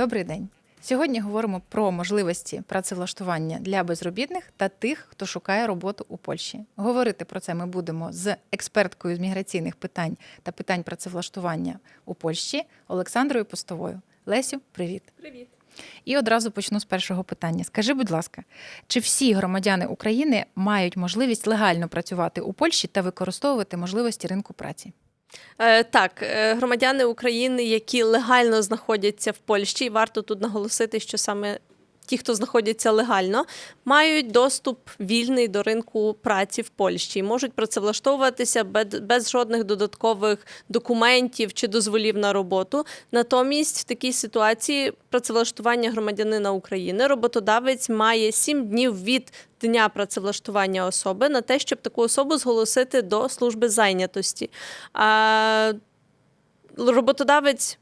Добрий день. Сьогодні говоримо про можливості працевлаштування для безробітних та тих, хто шукає роботу у Польщі. Говорити про це ми будемо з експерткою з міграційних питань та питань працевлаштування у Польщі Олександрою Постовою. Лесю, привіт. Привіт. І одразу почну з першого питання. Скажи, будь ласка, чи всі громадяни України мають можливість легально працювати у Польщі та використовувати можливості ринку праці? Е, так, е, громадяни України, які легально знаходяться в Польщі, і варто тут наголосити, що саме ті, хто знаходяться легально, мають доступ вільний до ринку праці в Польщі і можуть працевлаштовуватися без, жодних додаткових документів чи дозволів на роботу. Натомість, в такій ситуації працевлаштування громадянина України роботодавець має 7 днів від дня працевлаштування особи на те, щоб таку особу зголосити до служби зайнятості. А, роботодавець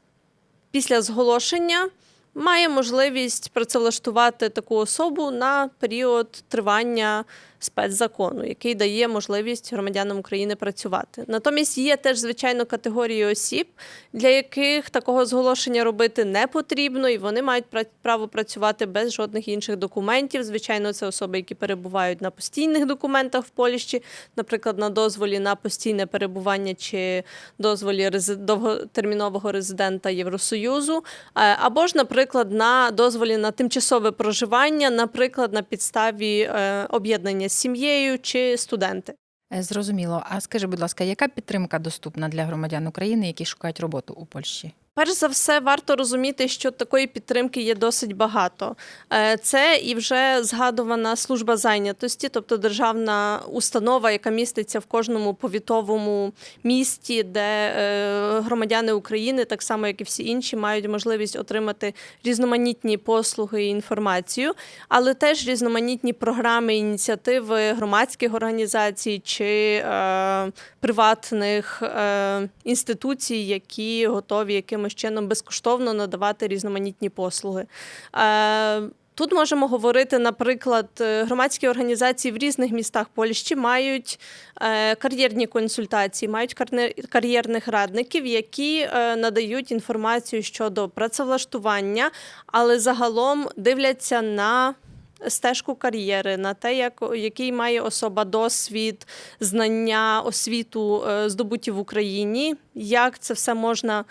після зголошення має можливість працевлаштувати таку особу на період тривання спецзакону, який дає можливість громадянам України працювати. Натомість є теж звичайно категорії осіб, для яких такого зголошення робити не потрібно, і вони мають пра- право працювати без жодних інших документів. Звичайно, це особи, які перебувають на постійних документах в Польщі, наприклад, на дозволі на постійне перебування чи дозволі довготермінового резидента Євросоюзу, або ж, наприклад, на дозволі на тимчасове проживання, наприклад, на підставі е, об'єднання з сім'єю чи студенти. Е, Зрозуміло. А скажи, будь ласка, яка підтримка доступна для громадян України, які шукають роботу у Польщі? Перш за все, варто розуміти, що такої підтримки є досить багато. Е, Це і вже згадувана служба зайнятості, тобто державна установа, яка міститься в кожному повітовому місті, де е, громадяни України, так само як і всі інші, мають можливість отримати різноманітні послуги і інформацію, але теж різноманітні програми, ініціативи громадських організацій чи е, приватних інституцій, які готові якимось чином безкоштовно надавати різноманітні послуги. Е, Тут можемо говорити, наприклад, е, громадські організації в різних містах Польщі мають е, кар'єрні консультації, мають кар'єрних радників, які надають інформацію щодо працевлаштування, але загалом дивляться на стежку кар'єри, на те, як, який має особа досвід, знання, освіту здобуті в Україні, як це все можна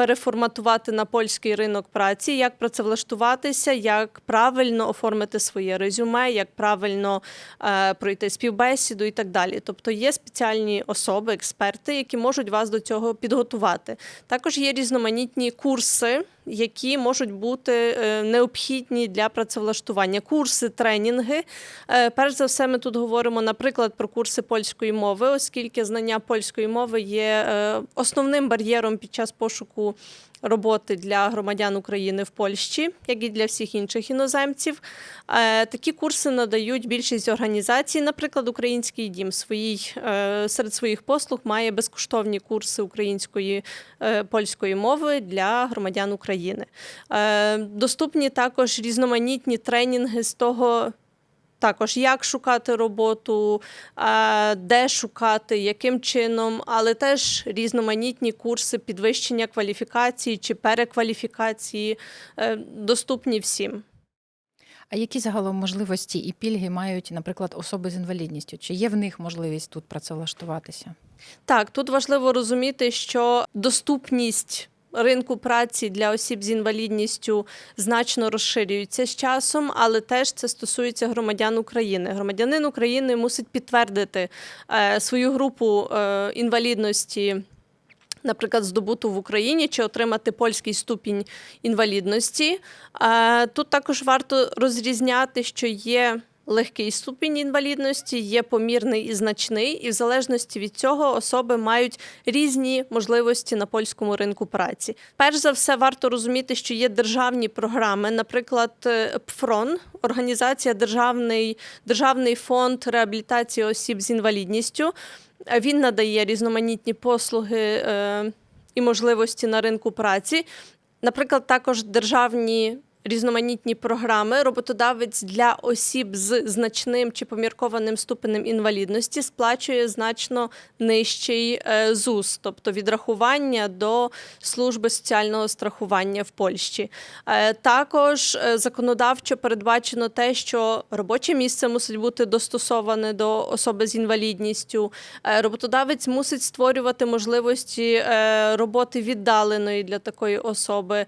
переформатувати на польський ринок праці, як працевлаштуватися, як правильно оформити своє резюме, як правильно е, пройти співбесіду і так далі. Тобто є спеціальні особи, експерти, які можуть вас до цього підготувати. Також є різноманітні курси. Які можуть бути е, необхідні для працевлаштування, курси, тренінги. Е, Перш за все, ми тут говоримо, наприклад, про курси польської мови, оскільки знання польської мови є е, основним бар'єром під час пошуку роботи для громадян України в Польщі, як і для всіх інших іноземців. Е, Такі курси надають більшість організацій. Наприклад, Український дім своїй е, серед своїх послуг має безкоштовні курси української е, польської мови для громадян України. Доступні також різноманітні тренінги з того. Також як шукати роботу, е, де шукати, яким чином, але теж різноманітні курси підвищення кваліфікації чи перекваліфікації е, доступні всім. А які загалом можливості і пільги мають, наприклад, особи з інвалідністю? Чи є в них можливість тут працевлаштуватися? Так, тут важливо розуміти, що доступність ринку праці для осіб з інвалідністю значно розширюється з часом, але теж це стосується громадян України. Громадянин України мусить підтвердити е, свою групу е, інвалідності. Наприклад, здобуту в Україні чи отримати польський ступінь інвалідності. Е, Тут також варто розрізняти, що є легкий ступінь інвалідності, є помірний і значний, і в залежності від цього особи мають різні можливості на польському ринку праці. Перш за все, варто розуміти, що є державні програми, наприклад, е, ПФРОН, організація Державний, Державний фонд реабілітації осіб з інвалідністю. Е, Він надає різноманітні послуги е, і можливості на ринку праці. Наприклад, також державні різноманітні програми. Роботодавець для осіб з значним чи поміркованим ступенем інвалідності сплачує значно нижчий е, ЗУС, тобто відрахування до служби соціального страхування в Польщі. Е, Також е, законодавчо передбачено те, що робоче місце мусить бути достосоване до особи з інвалідністю. Роботодавець мусить створювати можливості роботи віддаленої для такої особи.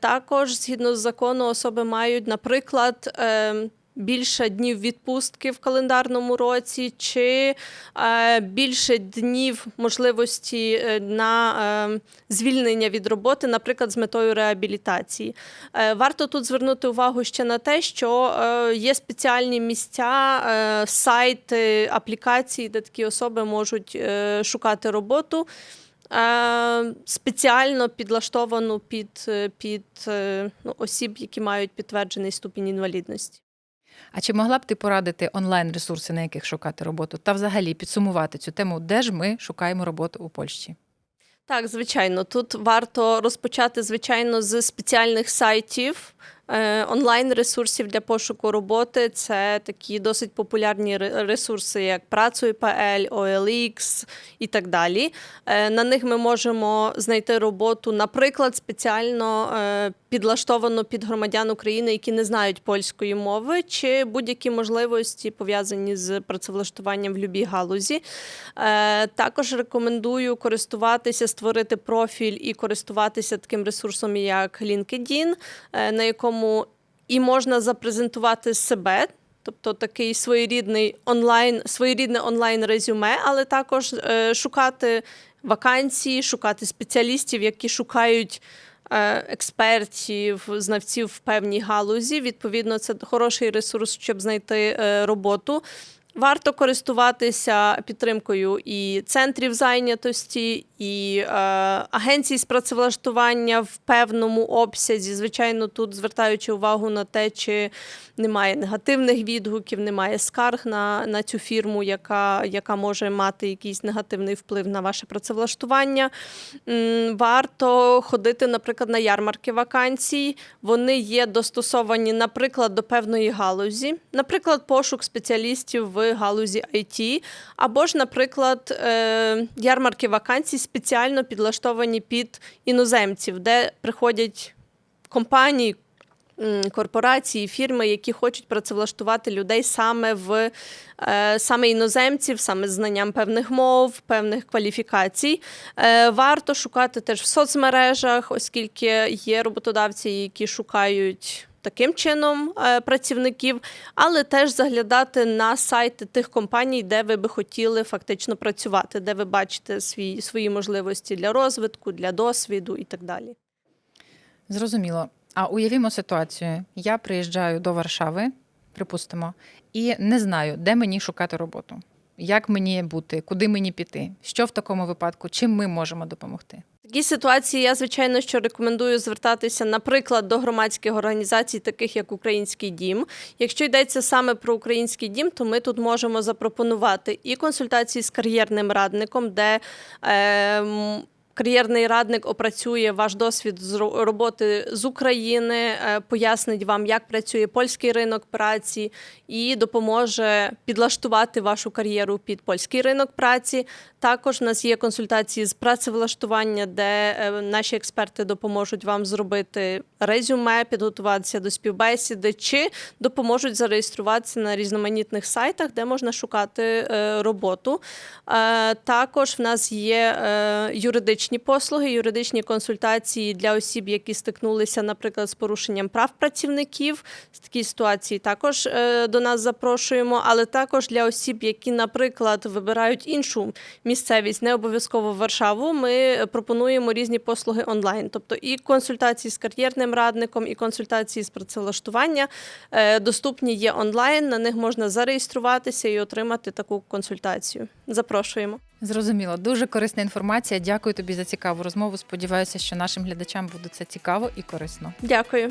Також, згідно з закону, особи мають, наприклад, е, Більше днів відпустки в календарному році, чи е, більше днів можливості е, на е, звільнення від роботи, наприклад, з метою реабілітації. Е, варто тут звернути увагу ще на те, що є спеціальні місця, сайти, аплікації, де такі особи можуть шукати роботу. Е, Спеціально підлаштовану під, е, під е, ну, осіб, які мають підтверджений ступінь інвалідності. А чи могла б ти порадити онлайн-ресурси, на яких шукати роботу, та взагалі підсумувати цю тему, де ж ми шукаємо роботу у Польщі? Так, звичайно, тут варто розпочати, звичайно, з спеціальних сайтів. Е, Онлайн-ресурсів для пошуку роботи це такі досить популярні ресурси, як Працюй.пл, OLX і так далі. Е, На них ми можемо знайти роботу, наприклад, спеціально е, підлаштовану під громадян України, які не знають польської мови, чи будь-які можливості пов'язані з працевлаштуванням в любій галузі. Також рекомендую користуватися, створити профіль і користуватися таким ресурсом, як LinkedIn, на якому і можна запрезентувати себе. Тобто такий своєрідний онлайн, своєрідне онлайн резюме, але також е, шукати вакансії, шукати спеціалістів, які шукають е, експертів, знавців в певній галузі. Відповідно, це хороший ресурс, щоб знайти е, роботу. Варто користуватися підтримкою і центрів зайнятості, і е, агенцій з працевлаштування в певному обсязі. Звичайно, тут звертаючи увагу на те, чи немає негативних відгуків, немає скарг на, на цю фірму, яка, яка може мати якийсь негативний вплив на ваше працевлаштування. Варто ходити, наприклад, на ярмарки вакансій. Вони є достосовані, наприклад, до певної галузі, наприклад, пошук спеціалістів в галузі IT, або ж, наприклад, е, ярмарки вакансій спеціально підлаштовані під іноземців, де приходять компанії. Корпорації, фірми, які хочуть працевлаштувати людей саме в е, саме іноземців, саме з знанням певних мов, певних кваліфікацій. Е, Варто шукати теж в соцмережах, оскільки є роботодавці, які шукають. Таким чином е, працівників, але теж заглядати на сайти тих компаній, де ви би хотіли фактично працювати, де ви бачите свої, свої можливості для розвитку, для досвіду і так далі. Зрозуміло. А уявімо ситуацію: я приїжджаю до Варшави, припустимо, і не знаю, де мені шукати роботу. Як мені бути, куди мені піти? Що в такому випадку? Чим ми можемо допомогти? В такій ситуації я звичайно що рекомендую звертатися, наприклад, до громадських організацій, таких як Український дім. Якщо йдеться саме про український дім, то ми тут можемо запропонувати і консультації з кар'єрним радником, де е, Кар'єрний радник опрацює ваш досвід з роботи з України, е, пояснить вам, як працює польський ринок праці, і допоможе підлаштувати вашу кар'єру під польський ринок праці. Також в нас є консультації з працевлаштування, де е, наші експерти допоможуть вам зробити резюме, підготуватися до співбесіди, чи допоможуть зареєструватися на різноманітних сайтах, де можна шукати е, роботу. Також в нас є е, юридичні послуги, юридичні консультації для осіб, які стикнулися, наприклад, з порушенням прав працівників. З такі ситуації також е, до нас запрошуємо, але також для осіб, які, наприклад, вибирають іншу місцевість, не обов'язково Варшаву. Ми пропонуємо різні послуги онлайн, тобто і консультації з кар'єрним радником, і консультації з працевлаштування е, доступні є онлайн. На них можна зареєструватися і отримати таку консультацію. Запрошуємо. Зрозуміло, дуже корисна інформація. Дякую тобі за цікаву розмову. Сподіваюся, що нашим глядачам буде це цікаво і корисно. Дякую.